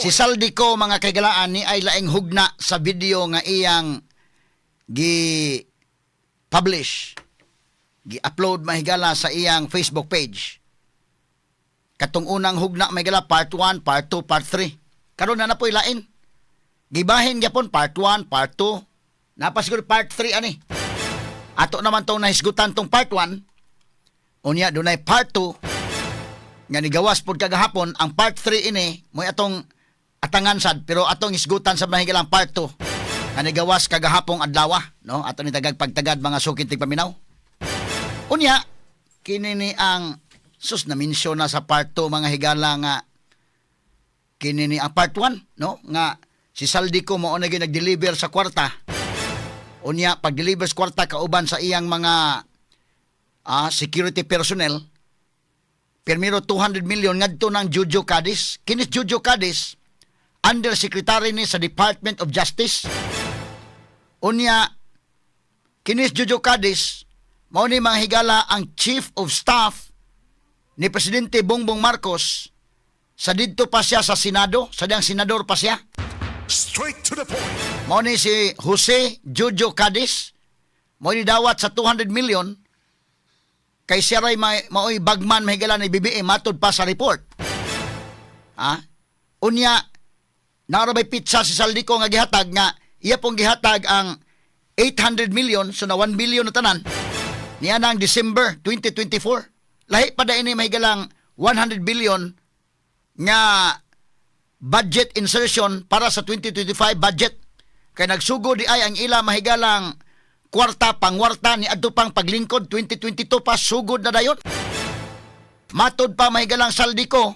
Si Saldico mga kaigalaan ni ay laing hugna sa video nga iyang gi publish gi-upload mahigala sa iyang Facebook page. Katong unang hugna mahigala part 1, part 2, part 3. Karon na na po ilain. Gibahin gyapon part 1, part 2. Napasiguro part 3 ani. Ato naman tong nahisgutan tong part 1. Unya dunay part 2 nga nigawas pod kagahapon ang part 3 ini mo atong atangan sad pero atong isgutan sa mahigalang part 2 nga nigawas kagahapong adlaw no? Ato ni tagag pagtagad mga sukit tig paminaw. Unya kini ni ang sus na mensyon na sa part 2 mga higala nga kini ni ang part 1 no? Nga si Saldico mo na nag-deliver sa kwarta. Unya pag-deliver sa kwarta kauban sa iyang mga ah, security personnel Pirmiro 200 million ngadto ng Jojo Cadiz. Kinis Jojo Cadiz, Undersecretary ni sa Department of Justice. Unya, kinis Jojo Cadiz, mao ni mga higala ang Chief of Staff ni Presidente Bongbong Marcos sa didto pa siya sa Senado, sa diyang senador pa siya. Straight to the point. Mao ni si Jose Jojo Cadiz. Mao ni dawat sa 200 million kay siya may maoy bagman mahigala ni BBM matod pa sa report. Ha? Unya narabay pizza si Saldico nga gihatag nga iya pong gihatag ang 800 million so na 1 billion na tanan niya nang December 2024. Lahi pa da ini mahigalang 100 billion nga budget insertion para sa 2025 budget kay nagsugo di ay ang ila mahigalang kwarta pangwarta ni adto pang paglingkod 2022 pa sugod na dayon. Matod pa mahigalang saldi ko.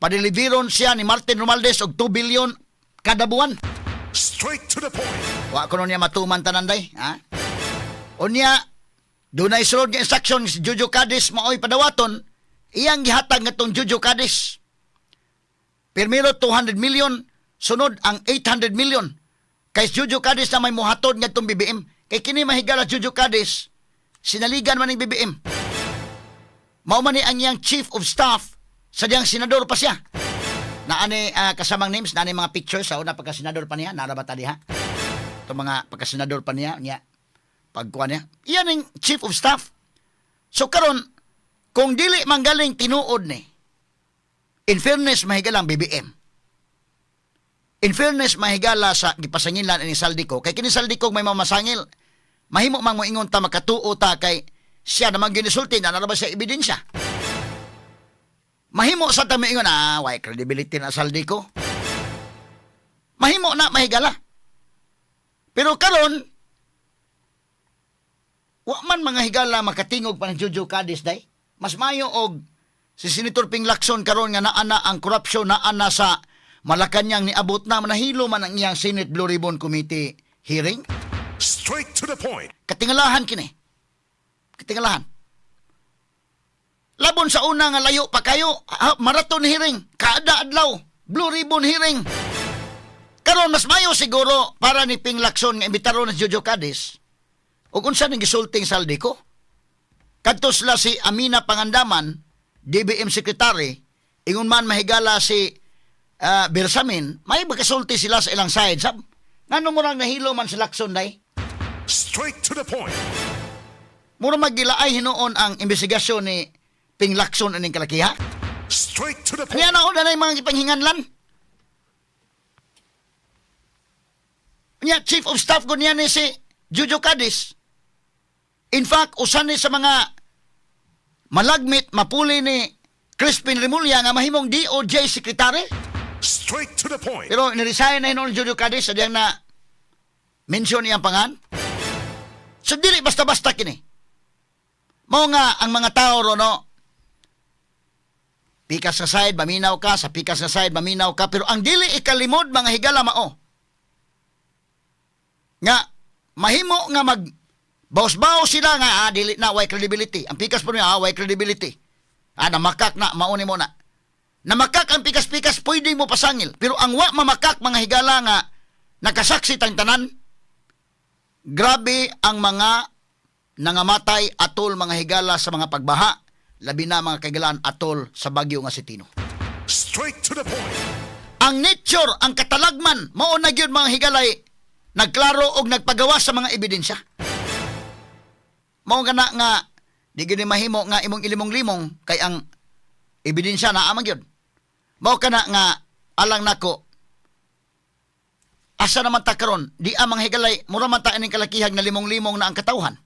Padeliveron siya ni Martin Romaldes og 2 billion kada buwan. Straight to the point. wa ko niya matuman tanan day ha? Unya dunay sulod nga instruction si Jojo Cadiz maoy padawaton. Iyang gihatag ngatong Jojo Cadiz. Primero 200 million, sunod ang 800 million. Kay Jojo Cadiz na may muhatod nga itong BBM. Kay kini mahigala Jojo Cadiz, sinaligan man ng BBM. Mao man ni ang iyang chief of staff sa diyang senador pa siya. Na ani ah, kasamang names, na mga pictures sa una pagka senador pa niya, narabata diha. Ito mga pagka senador pa niya, niya pagkuha niya. Iyan ang chief of staff. So karon kung dili manggaling tinuod ni, In fairness, mahigalang BBM. In fairness, mahigala sa gipasangilan ni Saldico. Kay kini Saldico may mamasangil. Mahimo mang moingon ta makatuo ta kay siya naman ginisulti na narabas siya ebidensya. Mahimo sa ta moingon ah, why credibility na Saldico. Mahimo na mahigala. Pero karon wa man mga higala makatingog pa ng Jojo Cadiz day. Mas mayo og Si Senator Ping Lacson karon nga naana ang korupsyon naana sa Malacanang ni abot na manahilo man ang iyang Senate Blue Ribbon Committee hearing. Straight to the point. Katingalahan kini. Katingalahan. Labon sa una nga layo pa kayo, marathon hearing, kada adlaw, Blue Ribbon hearing. Karon mas mayo siguro para ni Ping Lacson nga imbitaron ni Jojo Cadiz. Ug unsa ning gisulting saldi ko? Kadto sila si Amina Pangandaman, DBM Secretary, ingon man mahigala si uh, Bersamin, may magkasulti sila sa ilang side. Sab, ngano mo lang nahilo man si Lacson day? Straight to the point. Mura maggilaay hinuon ang investigasyon ni Ping Lacson aning kalakiha. Straight to the Kaya point. na na yung mga ipanghinganlan. Nya, Chief of Staff ko niya ni si Jojo Cadiz. In fact, usan ni sa mga malagmit, mapuli ni Crispin Remulla nga mahimong DOJ Secretary. Straight to the point. Pero niresign na hinuon Jojo Cadiz sa diyang na mention niyang pangan. So, dili basta-basta kini. Mao nga ang mga tao ro no, pikas sa side, maminaw ka, sa pikas sa side, maminaw ka, pero ang dili ikalimod mga higala mao. Nga, mahimo nga mag bawas-bawas sila nga, ah, dili na, way credibility. Ang pikas po niya, ah, way credibility. Ah, namakak na, mauni mo na. Namakak ang pikas-pikas, pwede mo pasangil. Pero ang wa mamakak mga higala nga, nakasaksi tang tanan, grabe ang mga nangamatay atol mga higala sa mga pagbaha, labi na mga kagalaan atol sa bagyo nga si Tino. Straight to the point. ang nature, ang katalagman, mao na gyud mga higalay nagklaro og nagpagawa sa mga ebidensya. Mao gana nga di gyud ni mahimo nga imong ilimong-limong kay ang ebidensya na amang gyud. Mao kana nga alang nako asa naman ta karon di amang higalay mura man ta ining kalakihag na limong-limong na ang katawhan.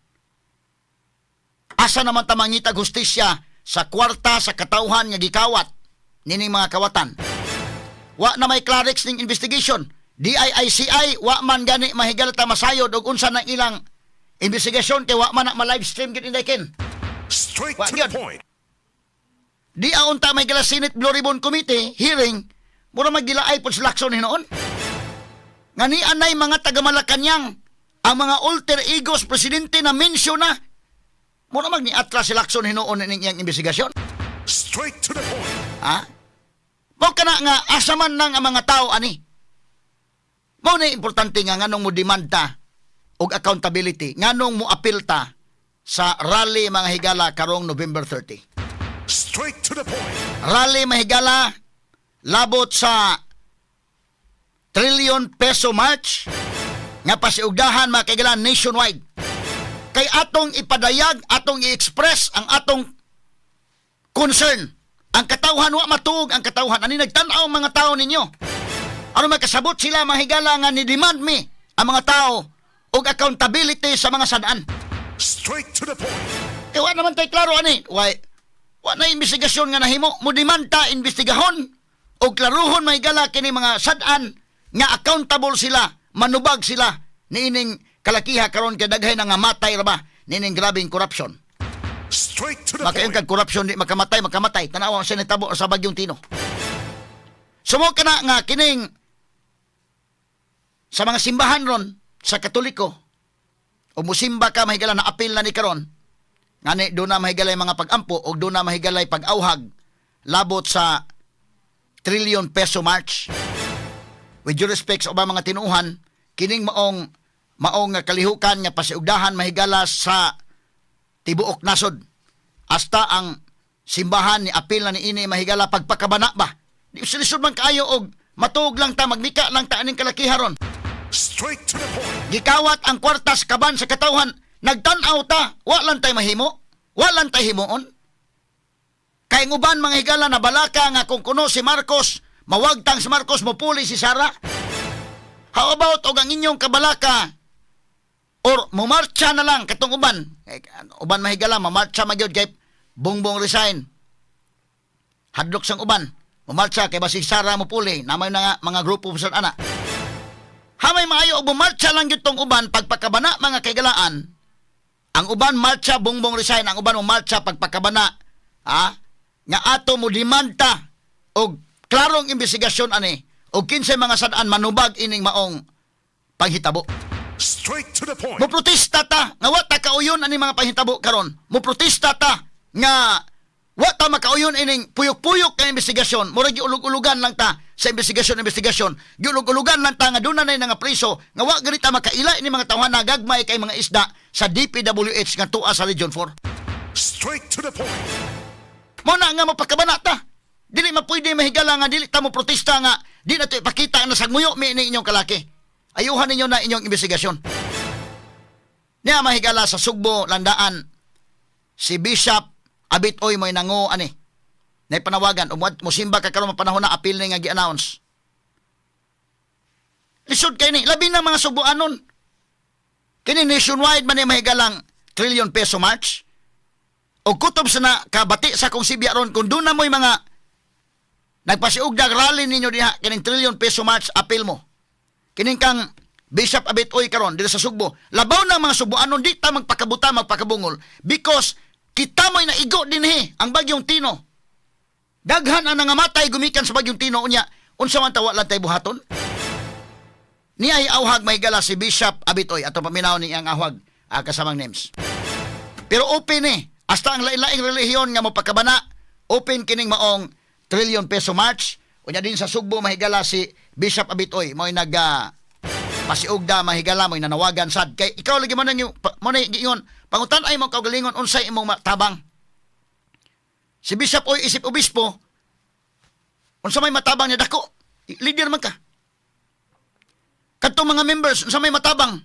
Asa naman ta mangitag hustisya sa kwarta sa katawhan nga gikawat nining mga kawatan wa na may clarix ning investigation. DIICI, wa man gani mahigalata masayod og unsa na ilang investigasyon kay wa man na ma-live stream gid inday ken. Straight Wa to the point. Di aon ta may gala Senate Blue Ribbon Committee hearing mura maggilaay pod sa lakson hinoon. Nga ni anay mga taga Malacañang ang mga alter egos presidente na mention na mura mag ni atras sa lakson hinoon ning iyang investigasyon. Straight to the point. Ha? Mao kana nga asaman nang ang mga tao ani. Mao na importante nga nganong mo demanda og accountability, nganong mo apil ta sa rally mga higala karong November 30. Straight to the point. Rally mahigala labot sa trillion peso march nga pasiugdahan mga kaigalan nationwide. Kay atong ipadayag, atong i-express ang atong concern. Ang katawhan wa matuog ang katawhan ani nagtan-aw mga tao ninyo. Ano makasabot sila mahigala nga ni demand me ang mga tao og accountability sa mga sadaan. Straight to the point. Eh, wa naman tayo klaro ani. Why? Wa na investigasyon nga nahimo. Mo demand ta investigahon o klaruhon may gala kini mga sadan nga accountable sila, manubag sila niining kalakiha karon kay daghay na nga matay ra ba nining grabing corruption. Straight to the Makayon kag corruption di makamatay, makamatay. Tanawa ang sinitabo sa Bagyong Tino. Sumo ka na nga kining sa mga simbahan ron sa Katoliko o musimba ka mahigala na apil na ni karon ngani do na mahigalay mga pagampo o do na mahigalay pag-awhag labot sa trillion peso march. With due respect sa ubang mga tinuhan kining maong maong kalihukan nga pasiugdahan mahigala sa tibuok nasod. Hasta ang simbahan ni apil na ni ini mahigala pagpakabana ba? Di silisod man kaayo og matuog lang ta magmika lang ta aning kalakiharon. Straight to the point. gikawat ang kwartas kaban sa katawhan nagtan-aw ta. Wa lang tay mahimo. Wa lang tay himuon. Kay ang uban mga higala na balaka nga kung kuno si Marcos mawagtang si Marcos mopuli si Sara. How about og ang inyong kabalaka or mumarcha na lang katong uban? Eh, uban mahigala mamarcha magyud kay bongbong resign. Hadlok sang uban. Mumarcha kay basig Sara mopuli namay na nga mga grupo sa ana. Hamay maayo og bumarcha lang gyud tong uban pagpakabana mga kaigalaan. Ang uban marcha bongbong resign, ang uban mo marcha pagpakabana. Ha? Nga ato mo demanda og klarong investigasyon ani og kinsay mga sadaan manubag ining maong paghitabo. Straight to the point. Mo protesta ta nga wa ta kauyon ani mga panghitabo karon. Mo protesta ta nga wa ta makauyon ining puyok-puyok nga investigasyon. Murag giulog-ulugan lang ta sa investigasyon investigasyon. Giulog-ulugan lang ta nga na nga priso nga wa ganita makaila ini mga tawhan na gagmay kay mga isda sa DPWH nga tuwa sa Region 4. Straight to the point. Mo na nga mapakabana ta. Dili mapwede mahigala nga dili ta mo protesta nga di na to ipakita na sagmuyo mi ni inyong kalaki. Ayuhan ninyo na inyong investigasyon. Niya mahigala sa Sugbo, Landaan, si Bishop Abit Oy mo'y nango ani. Na panawagan, umwad musimba ka karon panahon na apil ni nga gi-announce. Lisod kay ni, labi na mga subuanon. Kini nationwide man mahigalang trillion peso march. O kutob sa na kabati sa kong sibya ron kung doon na mo'y mga nagpasiugdag rally ninyo diha kining trillion peso march apil mo. Kining kang Bishop Abit Oy karon dito sa Sugbo. Labaw ng mga Subuanon di ta magpakabuta magpakabungol because kita mo'y naigo din he ang bagyong Tino. Daghan ang nangamatay gumikan sa bagyong Tino unya unsa man tawa lang tay buhaton. Ni ay awhag may gala si Bishop Abitoy ato paminaw ni ang awhag ah, kasamang names. Pero open eh. Hasta ang lain-laing relihiyon nga mapakabana, open kining maong trillion peso march. Unya din sa Sugbo mahigala si Bishop Abitoy mo'y nag ah, pasiugda mahigala mo'y nanawagan sad kay ikaw lagi man yung mo na giingon pangutan ay mo kaugalingon unsay imong tabang. Si Bishop Oy isip obispo Unsa may matabang niya dako? Leader man ka. Kadtong mga members, unsa may matabang?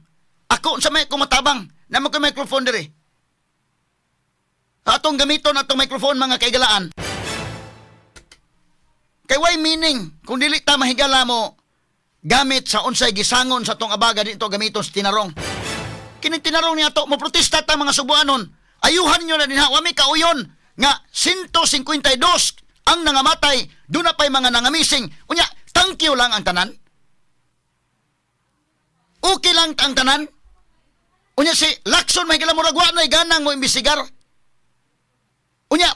Ako, unsa may ko matabang? Naman ko microphone diri. Atong gamiton atong microphone mga kaigalaan. Kay why meaning kung dili ta mahigala mo gamit sa unsay gisangon sa tong abaga dito gamiton sa tinarong. Kini tinarong niya to mo protesta ta mga subuanon. Ayuhan nyo na din ha, wami kauyon nga 152 ang nangamatay, doon na pa'y mga nangamising. Unya, thank you lang ang tanan. Okay lang ang tanan. Unya si Lakson may kalamuragwa na ganang mo imbisigar. Unya,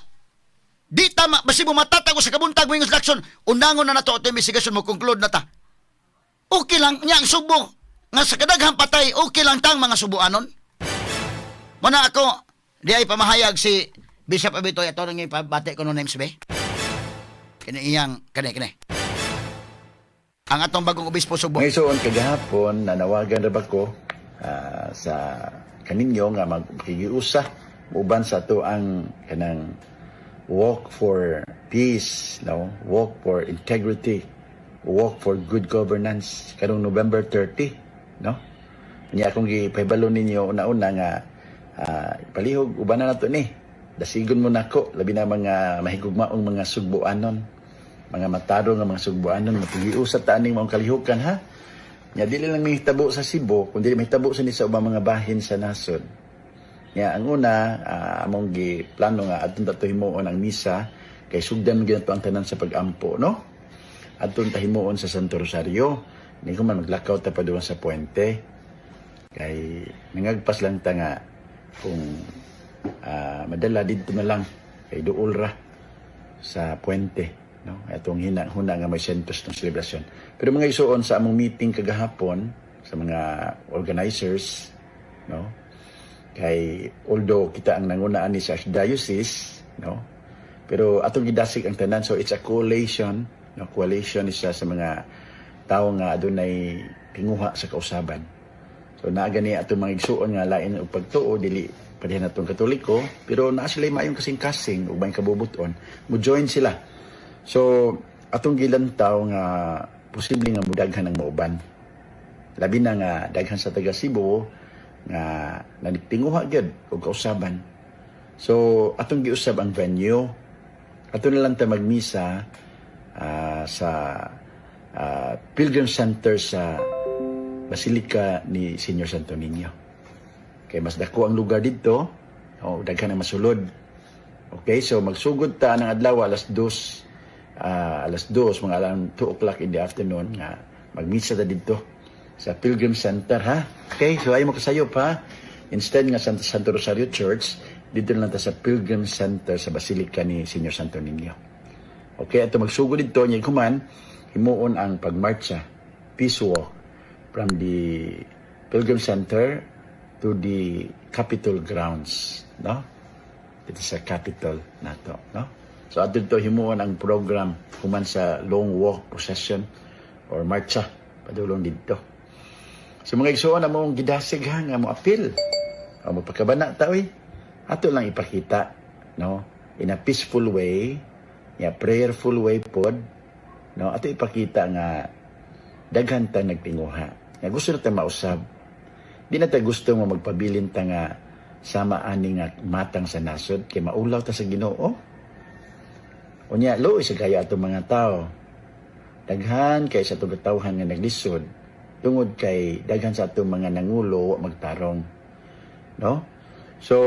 di tama, basi mo matatago sa kabuntag mo yung Lakson, undangon na nato ito investigasyon mo, conclude na ta. Okay lang, nya ang subo. Nga sa kadaghang patay, okay lang tang mga subuanon. Muna ako, di ay pamahayag si Bishop Abitoy ato nang ipabati ko no names be. Kini iyang kani kani. Ang atong bagong obispo Subo. Ngayon soon kagahapon nanawagan na ba ko ah, sa kaninyo nga magkigiusa uban sa to ang kanang walk for peace, no? Walk for integrity, walk for good governance karong November 30, no? Niya akong gipahibalo ninyo una-una nga ah, palihog uban na nato ni. Dasigon mo nako labi na mga mahigugmaong mga sugbuanon mga mataro nga mga sugbuanon matigiusat ta aning mga kalihukan ha? Nya dili lang mahitabo sa Cebu kundi mahitabo sa ni sa ubang mga bahin sa nasod. Nya ang una ah, among gi plano nga adton ta himuon ang misa kay sugdan gyud ang tanan sa pagampo no? Adton ta himuon sa Santo Rosario ni ko man maglakaw ta pa sa puente kay nangagpas lang ta nga kung ah, madala dito na lang kay duol ra sa puente no? Atong hina huna nga may sentos ng selebrasyon. Pero mga isuon sa among meeting kagahapon sa mga organizers no? Kay although kita ang nangunaan ni sa diocese no? Pero atong gidasig ang tanan so it's a coalition no? Coalition isa sa mga tao nga adunay tinguha sa kausaban. So naa gani atong mga igsuon nga lain og pagtuo dili padihan atong katoliko pero naa sila mayong kasing-kasing ug may kabubuton. Mo join sila. So atong gilantaw nga posible nga mudaghan ang mauban. Labi na nga daghan sa taga Cebu nga nagtinguha gyud og kausaban. So atong giusab ang venue. Ato na lang ta magmisa ah, sa ah, Pilgrim Center sa Basilika ni Senior Santo Niño. Kay mas dako ang lugar dito, o daghan ang masulod. Okay, so magsugod ta ng adlaw alas 2 ah, alas 2 mga alam 2 o'clock in the afternoon nga magmisa ta dito sa Pilgrim Center ha. Okay, so ay mo kasayop ha. Instead nga sa Santo Rosario Church, dito na lang ta sa Pilgrim Center sa Basilika ni Senior Santo Niño. Okay, ato magsugod dito niya kuman himuon ang pagmarcha, peace walk from the Pilgrim Center to the Capitol grounds, no? Ito sa Capitol nato, no? So ato dito himuon ang program human sa long walk procession or marcha padulong dito. So mga igsoon na mong gidasig ha nga mo appeal. O mapakabana ta oy. Ato lang ipakita, no? In a peaceful way, ya prayerful way pod, no? Ato ipakita nga daghan ta nagtinguha. Nga gusto na ta mausab. Di na ta gusto mo magpabilin ta nga sama ani nga matang sa nasod kay maulaw ta sa Ginoo. Unya lo sa kaya ato mga tao. Daghan kay sa tugatawhan nga naglisod tungod kay daghan sa ato mga nangulo magtarong. No? So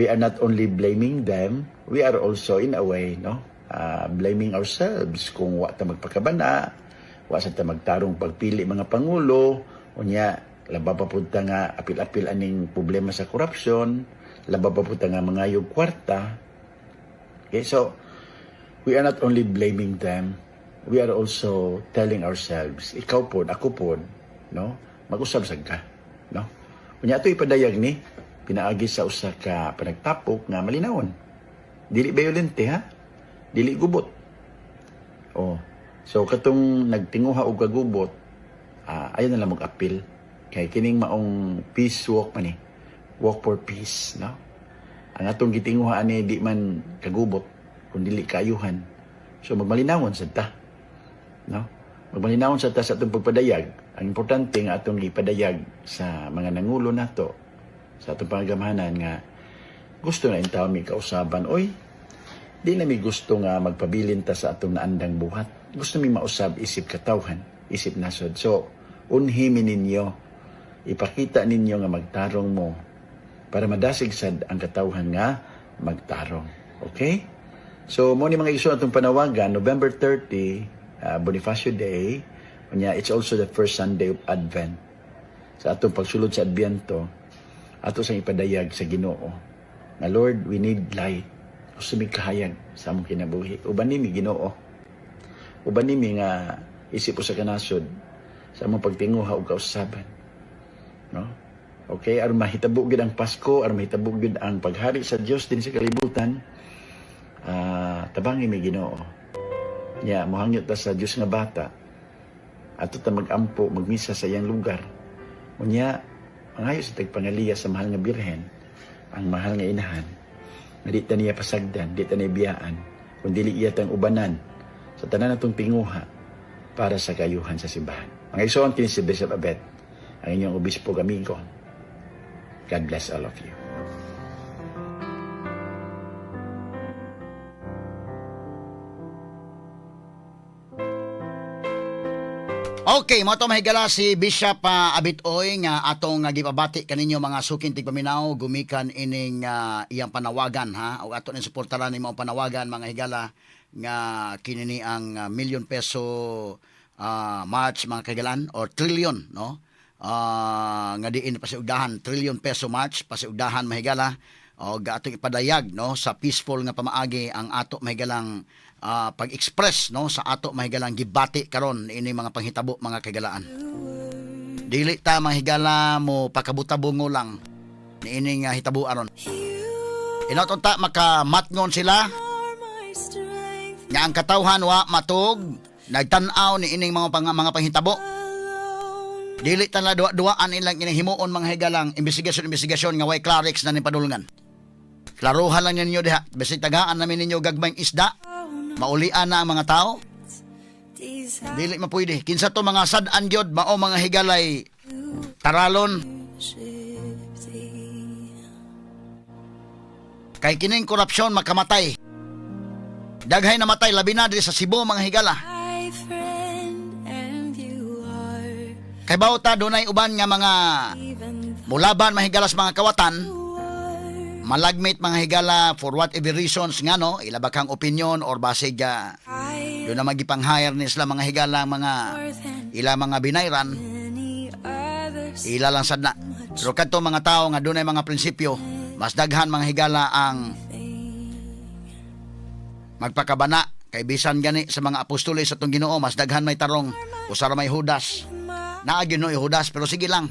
we are not only blaming them, we are also in a way, no? ah, blaming ourselves kung wa ta magpakabana, wa sa ta magtarong pagpili mga pangulo, unya laba pa pud ta nga apil-apil aning problema sa korupsyon, laba pa pud ta nga mangayog kwarta. Okay, so we are not only blaming them, we are also telling ourselves, ikaw pod, ako pod, no? Mag-usab sad ka, no? Unya ato ipadayag ni pinaagi sa usa ka panagtapok nga malinawon. Dili violente ha? Dili gubot. Oh. So katong nagtinguha og kagubot, ah ayon na lang mag-appeal kay kining maong peace walk man ni. Walk for peace, no? Ang atong gitinguha ani di man kagubot, kun dili kaayuhan. So magmalinawon sa ta. No? Magmalinawon sa ta sa atong pagpadayag. Ang importante nga atong ipadayag sa mga nangulo nato sa atong pangagamahanan nga gusto na in taon mi kausaban oy di na mi gusto nga magpabilin ta sa atong naandang buhat. Gusto mi mausab isip katawhan, isip nasod. So unhimi ninyo ipakita ninyo nga magtarong mo para madasig sad ang katawhan nga magtarong. Okay? So, mo ni mga iso atong panawagan, November 30, uh, Bonifacio Day, unya it's also the first Sunday of Advent. Sa atong pagsulod sa Adbiento, ato sang ipadayag sa Ginoo. Na Lord, we need light. Gusto mi kahayag sa among kinabuhi. Uban nimi Ginoo. Uban nimi nga isip ko sa kanasod sa among pagtinguha ug kausaban. No? Okay, aron mahitabo gid ang Pasko, aron mahitabo gid ang paghari sa Dios din sa kalibutan. Ah, tabangi mi Ginoo. Nya mohangyot ta sa Dios nga bata. Ato ta magampo, magmisa sa iyang lugar. Unya, mangayo sa tagpangaliya sa mahal nga birhen, ang mahal nga inahan. Nga di ta niya pasagdan, di ta niya biyaan, kundi iya tang ubanan sa tanan natong tinguha para sa kayuhan sa simbahan. Mga isuon kini Bishop Abet, ang inyong obispo amigo. God bless all of you. Okay, mo to mahigala si Bishop uh, Abitoy nga atong uh, gipabati kaninyo mga suking tigpaminaw gumikan ining ah, iyang panawagan ha? O ato ni suportaran ni mga panawagan mga higala nga kinini ang ah, million peso ah, march mga kagalan or trillion no? Ah, nga diin pasiugdahan trillion peso march pasiugdahan mahigala o atong ipadayag no sa peaceful nga pamaagi ang ato mahigalang ah, pag-express no sa ato mahigalang gibati karon ini mga panghitabo mga kagalaan dili ta mahigala mo pakabutabungo lang ni ini nga hitabo aron. Inaton ta makamatngon sila. Nga ang katawhan wa matug. Nagtan-aw ni ining mga pang, mga panghitabo. Dili ta na duwa-duwaan ilang ining himuon mga higalang. Investigasyon investigasyon nga way clarix na ni padulungan. Klaruhan lang ninyo diha. Bisig tagaan namin ninyo gagmayng isda maulian na ang mga tao? Dili mapuyde kinsa to mga sad-an gyud mao mga higalay. Taralon. Kay kining korupsyon makamatay. Daghay namatay labi na diri sa Cebu mga higala. Kay bawta dunay uban nga mga mulaban mahigalas mga kawatan malagmit mga higala for whatever reasons nga no? Ilabak ang opinion or basig uh, I doon na magipang-hire ni sila mga higala mga ila mga binayran. Ila lang sad na. Pero kadto mga tao nga dunay mga prinsipyo mas daghan mga higala ang magpakabana. Kay bisan gani sa mga apostoles sa tong Ginoo mas daghan may tarong usara may Judas naa gyud no Judas pero sige lang